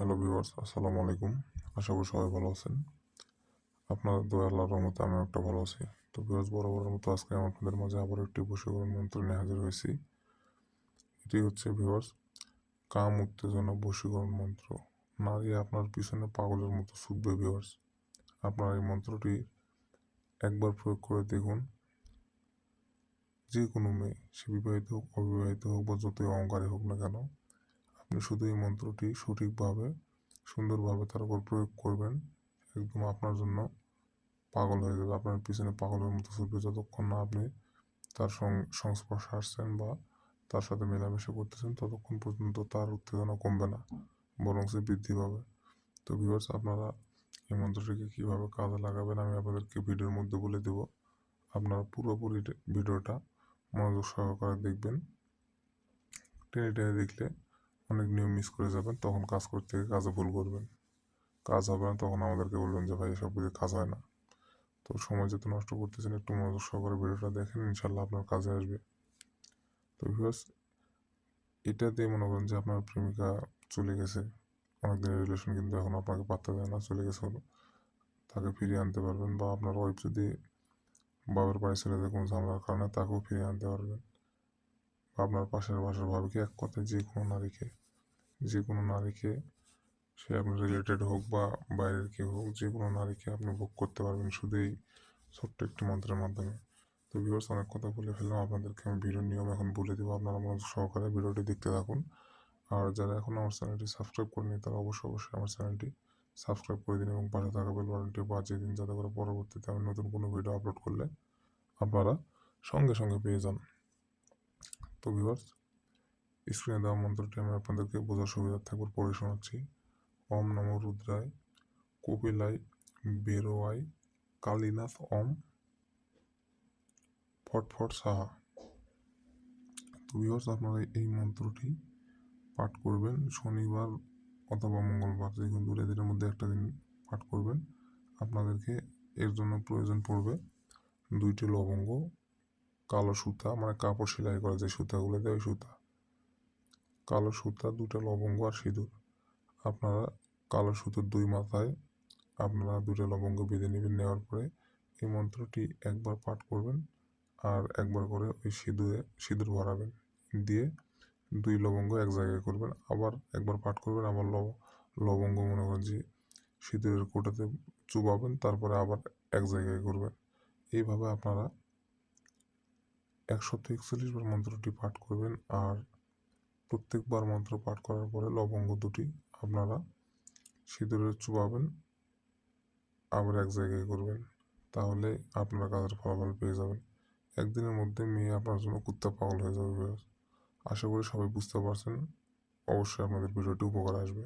Hello viewers, আসসালামু আলাইকুম। আশা করি সবাই ভালো আছেন। আপনাদের দোয়া আল্লাহর রহমতে আমি একটা ভালো আছি। তো ভিউয়ার্স, বরাবরের মতো আজকে আমি আপনাদের মাঝে আবার একটি বশীকরণ মন্ত্র নিয়ে হাজির হয়েছি। এটি হচ্ছে ভিউয়ার্স, কাম উত্তেজনা বশীকরণ মন্ত্র। না নারী আপনার পিছনে পাগলের মতো ছুটবে ভিউয়ার্স। আপনার এই মন্ত্রটি একবার প্রয়োগ করে দেখুন। যে কোনো মেয়ে, সে বিবাহিত হোক, অবিবাহিত হোক বা যতই অহংকারী হোক না কেন শুধু এই মন্ত্রটি সঠিকভাবে, সুন্দরভাবে তার উপর প্রয়োগ করবেন, একদম আপনার জন্য পাগল হয়ে যাবে। আপনার পিছনে পাগলের মতো ছুটবে। যতক্ষণ না আপনি তার সংস্পর্শে আসছেন বা তার সাথে মেলামেশা করতেছেন, ততক্ষণ পর্যন্ত তার উত্তেজনা কমবে না, বরং সে বৃদ্ধি পাবে। তো ভিউয়ার্স আপনারা এই মন্ত্রটিকে কীভাবে কাজে লাগাবেন, আমি আপনাদেরকে ভিডিওর মধ্যে বলে দেব। আপনারা পুরোপুরি ভিডিওটা মনোযোগ সহকারে দেখবেন। টেনে টেনে দেখলে অনেক নিয়ম মিস করে যাবেন, তখন কাজ করতে গিয়ে কাজে ভুল করবেন। কাজ হবে না, তখন আমাদেরকে বলবেন যে, ভাই, এসব কিছু কাজ হয় না। তো সময় যেহেতু নষ্ট করতেছেন, একটু মনোযোগ সহকারে ভিডিওটা দেখেন ইনশাল্লাহ আপনার কাজে আসবে। তো ভিউয়ার্স এটা দিয়ে মনে করেন যে, আপনার প্রেমিকা চলে গেছে। অনেক দিনের রিলেশন কিন্তু এখন আপনাকে পাত্তা দেয় না, চলে গেছে হলো। তাকে ফিরিয়ে আনতে পারবেন বা আপনার ওয়াইফ যদি বাবার বাড়ি যায় কোনো ঝামেলার কারণে, তাকেও ফিরিয়ে আনতে পারবেন। আপনার পাশের বাসার ভাবিকে এক কথায় যে কোনো নারীকে যে কোনো নারীকে সে আপনার রিলেটেড হোক বা বাইরের কেউ হোক, যে কোনো নারীকে আপনি ভোগ করতে পারবেন শুধু এই ছোট্ট একটি মন্ত্রের মাধ্যমে। তো ভিউয়ার্স অনেক কথা বলে ফেললাম, আপনাদেরকে আমি ভিডিওর নিয়ম এখন বলে দেবো, আপনারা মনোযোগ সহকারে ভিডিওটি দেখতে থাকুন। আর যারা এখন আমার চ্যানেলটি সাবস্ক্রাইব করেনি তারা অবশ্যই অবশ্যই আমার চ্যানেলটি সাবস্ক্রাইব করে দিন এবং পাশে থাকা বেল বাটনটি বাজিয়ে দিন, যাতে করে পরবর্তীতে আমি নতুন কোনো ভিডিও আপলোড করলে আপনারা সঙ্গে সঙ্গে পেয়ে যান। তো ভিউয়ার্স স্ক্রিনে দেওয়া মন্ত্রটি আমি আপনাদেরকে বোঝার সুবিধা থাকবে পড়ে শোনাচ্ছি। ওম নম রুদ্রায়, কপিলাই বেরোয়াই, কালীনাথ ওম ফটফট সাহা। তো ভিউয়ার্স আপনারা এই মন্ত্রটি পাঠ করবেন শনিবার অথবা মঙ্গলবার, যে কোনো দূরে দিনের মধ্যে একটা দিন পাঠ করবেন। আপনাদেরকে এর জন্য প্রয়োজন পড়বে দুইটি লবঙ্গ কালো সুতা মানে কাপড় সেলাই করা যে সুতাগুলো দেয় ওই সুতা। কালো সুতা, দুটো লবঙ্গ আর সিঁদুর। আপনারা কালো সুতোর দুই মাথায় আপনারা দুটো লবঙ্গ বেঁধে নেবেন, নেওয়ার পরে এই মন্ত্রটি একবার পাঠ করবেন আর একবার করে ওই সিঁদুরে, সিঁদুর ভরাবেন। দিয়ে দুই লবঙ্গ এক জায়গায় করবেন, আবার একবার পাঠ করবেন, আবার লবঙ্গ মনে করেন যে সিঁদুরের কোটাতে চুবাবেন, তারপরে আবার এক জায়গায় করবেন। এইভাবে আপনারা একশত একচল্লিশ বার মন্ত্রটি পাঠ করবেন আর প্রত্যেকবার মন্ত্র পাঠ করার পরে লবঙ্গ দুটি আপনারা সিঁদুরে চুবাবেন আবার এক জায়গায় করবেন, তাহলে আপনারা কাজের ফলাফল পেয়ে যাবেন। একদিনের মধ্যে মেয়ে আপনার জন্য কুত্তা পাগল হয়ে যাবে আশা করি সবাই বুঝতে পারছেন, অবশ্যই আপনাদের ভিডিওটি উপকার আসবে।